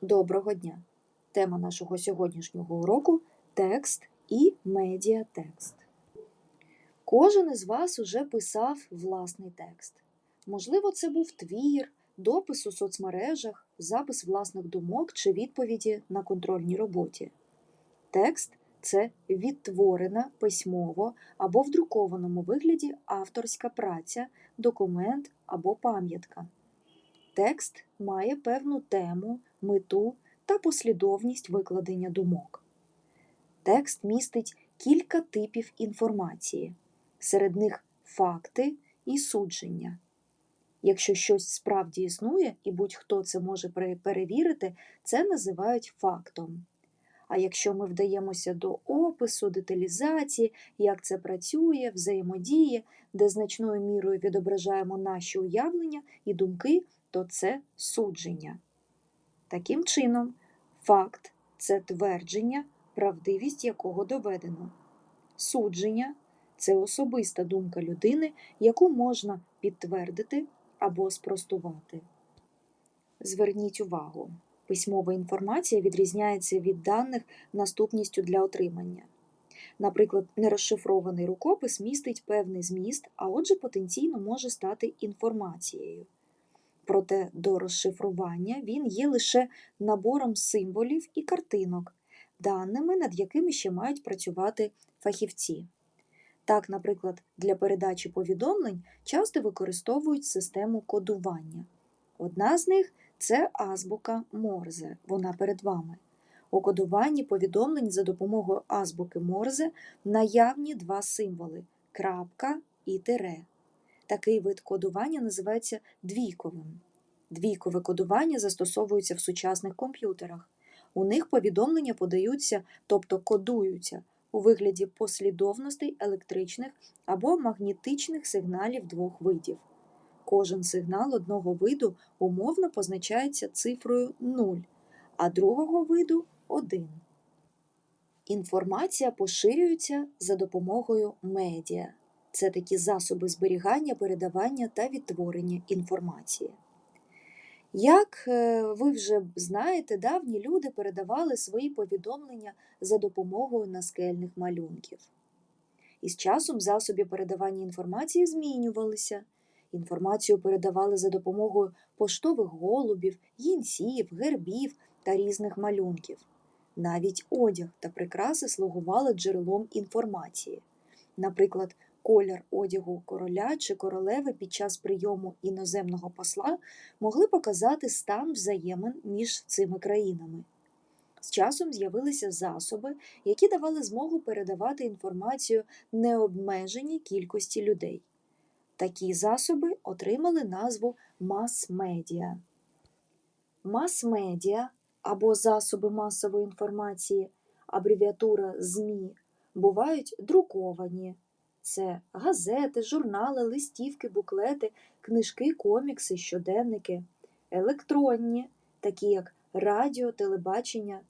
Доброго дня! Тема нашого сьогоднішнього уроку текст і медіатекст. Кожен із вас уже писав власний текст. Можливо, це був твір, допис у соцмережах, запис власних думок чи відповіді на контрольній роботі. Текст це відтворена письмово або в друкованому вигляді авторська праця, документ або пам'ятка. Текст має певну тему, мету та послідовність викладення думок. Текст містить кілька типів інформації, серед них факти і судження. Якщо щось справді існує і будь-хто це може перевірити, це називають фактом. А якщо ми вдаємося до опису, деталізації, як це працює, взаємодіє, де значною мірою відображаємо наші уявлення і думки, то це судження. Таким чином, факт це твердження, правдивість якого доведено. Судження це особиста думка людини, яку можна підтвердити або спростувати. Зверніть увагу, письмова інформація відрізняється від даних наступністю для отримання. Наприклад, нерозшифрований рукопис містить певний зміст, а отже потенційно може стати інформацією. Проте до розшифрування він є лише набором символів і картинок, даними, над якими ще мають працювати фахівці. Так, наприклад, для передачі повідомлень часто використовують систему кодування. Одна з них це азбука Морзе, вона перед вами. У кодуванні повідомлень за допомогою азбуки Морзе наявні два символи крапка і тире. Такий вид кодування називається двійковим. Двійкове кодування застосовується в сучасних комп'ютерах. У них повідомлення подаються, тобто кодуються, у вигляді послідовностей електричних або магнітичних сигналів двох видів. Кожен сигнал одного виду умовно позначається цифрою 0, а другого виду 1. Інформація поширюється за допомогою медіа. Це такі засоби зберігання, передавання та відтворення інформації. Як е, ви вже знаєте, давні люди передавали свої повідомлення за допомогою наскельних малюнків. Із часом засоби передавання інформації змінювалися. Інформацію передавали за допомогою поштових голубів, їнців, гербів та різних малюнків. Навіть одяг та прикраси слугували джерелом інформації. Наприклад, колір одягу короля чи королеви під час прийому іноземного посла могли показати стан взаємин між цими країнами. З часом з'явилися засоби, які давали змогу передавати інформацію необмеженій кількості людей. Такі засоби отримали назву мас-медіа. Мас-медіа або засоби масової інформації, абревіатура ЗМІ, бувають друковані. Це газети, журнали, листівки, буклети, книжки, комікси, щоденники, електронні, такі як радіо, телебачення,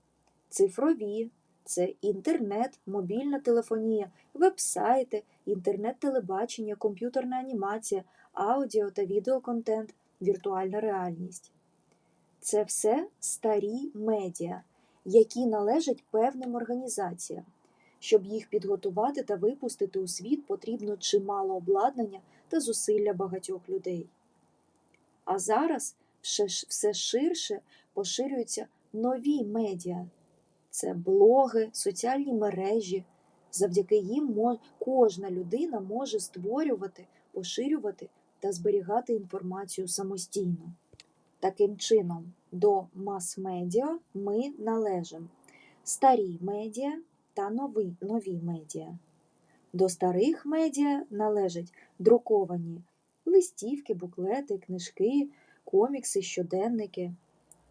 цифрові, це інтернет, мобільна телефонія, вебсайти, інтернет-телебачення, комп'ютерна анімація, аудіо та відеоконтент, віртуальна реальність. Це все старі медіа, які належать певним організаціям. Щоб їх підготувати та випустити у світ, потрібно чимало обладнання та зусилля багатьох людей. А зараз все- ширше поширюються нові медіа. Це блоги, соціальні мережі. Завдяки їм кожна людина може створювати, поширювати та зберігати інформацію самостійно. Таким чином, до мас-медіа ми належимо старі медіа та нові, нові медіа. До старих медіа належать друковані листівки, буклети, книжки, комікси, щоденники.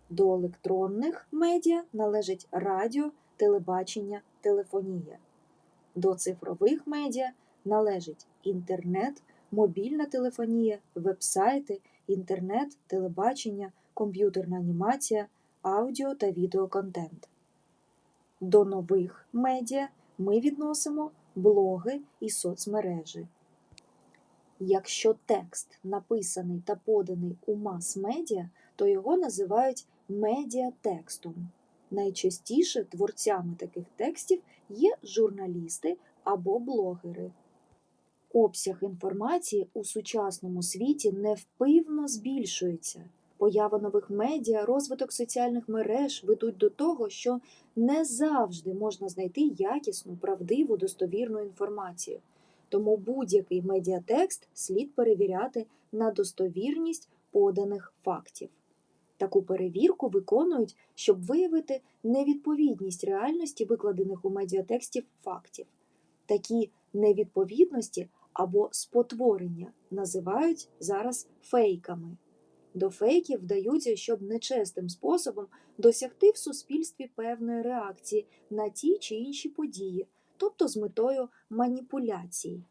До електронних медіа належать радіо, телебачення, телефонія. До цифрових медіа належить інтернет, мобільна телефонія, вебсайти, інтернет, телебачення, комп'ютерна анімація, аудіо та відеоконтент. До нових медіа ми відносимо блоги і соцмережі. Якщо текст написаний та поданий у мас-медіа, то його називають медіатекстом. Найчастіше творцями таких текстів є журналісти або блогери. Обсяг інформації у сучасному світі невпивно збільшується. Поява нових медіа, розвиток соціальних мереж ведуть до того, що не завжди можна знайти якісну, правдиву, достовірну інформацію. Тому будь-який медіатекст слід перевіряти на достовірність поданих фактів. Таку перевірку виконують, щоб виявити невідповідність реальності викладених у медіатексті фактів. Такі невідповідності або спотворення називають зараз фейками. До фейків вдаються, щоб нечестим способом досягти в суспільстві певної реакції на ті чи інші події, тобто з метою маніпуляцій.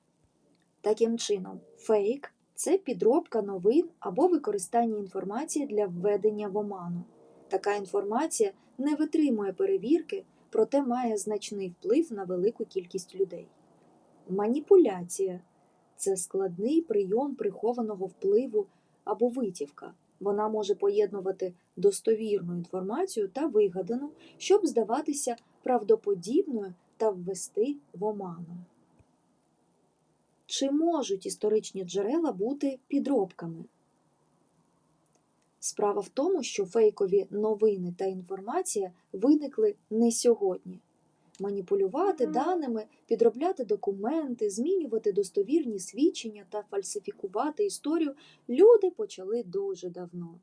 Таким чином, фейк це підробка новин або використання інформації для введення в оману. Така інформація не витримує перевірки, проте має значний вплив на велику кількість людей. Маніпуляція це складний прийом прихованого впливу або витівка. Вона може поєднувати достовірну інформацію та вигадану, щоб здаватися правдоподібною та ввести в оману. Чи можуть історичні джерела бути підробками? Справа в тому, що фейкові новини та інформація виникли не сьогодні. Маніпулювати даними, підробляти документи, змінювати достовірні свідчення та фальсифікувати історію люди почали дуже давно.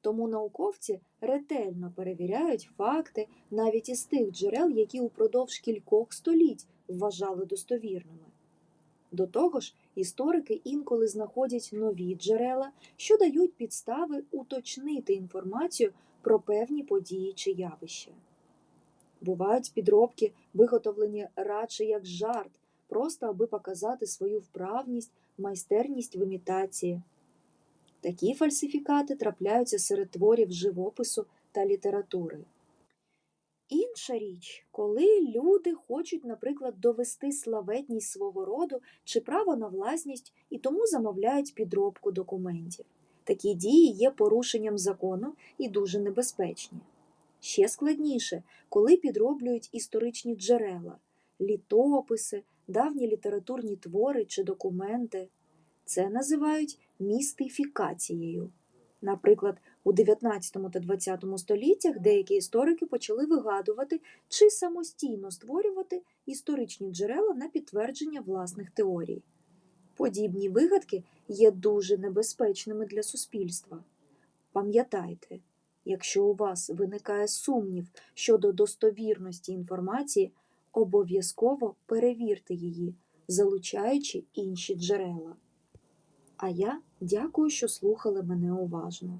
Тому науковці ретельно перевіряють факти навіть із тих джерел, які упродовж кількох століть вважали достовірними. До того ж, історики інколи знаходять нові джерела, що дають підстави уточнити інформацію про певні події чи явища. Бувають підробки, виготовлені радше як жарт, просто аби показати свою вправність, майстерність в імітації. Такі фальсифікати трапляються серед творів живопису та літератури. Інша річ, коли люди хочуть, наприклад, довести славетність свого роду чи право на власність і тому замовляють підробку документів. Такі дії є порушенням закону і дуже небезпечні. Ще складніше, коли підроблюють історичні джерела, літописи, давні літературні твори чи документи. Це називають містифікацією. Наприклад, у 19 та 20 століттях деякі історики почали вигадувати чи самостійно створювати історичні джерела на підтвердження власних теорій. Подібні вигадки є дуже небезпечними для суспільства. Пам'ятайте, якщо у вас виникає сумнів щодо достовірності інформації, обов'язково перевірте її, залучаючи інші джерела. А я дякую, що слухали мене уважно.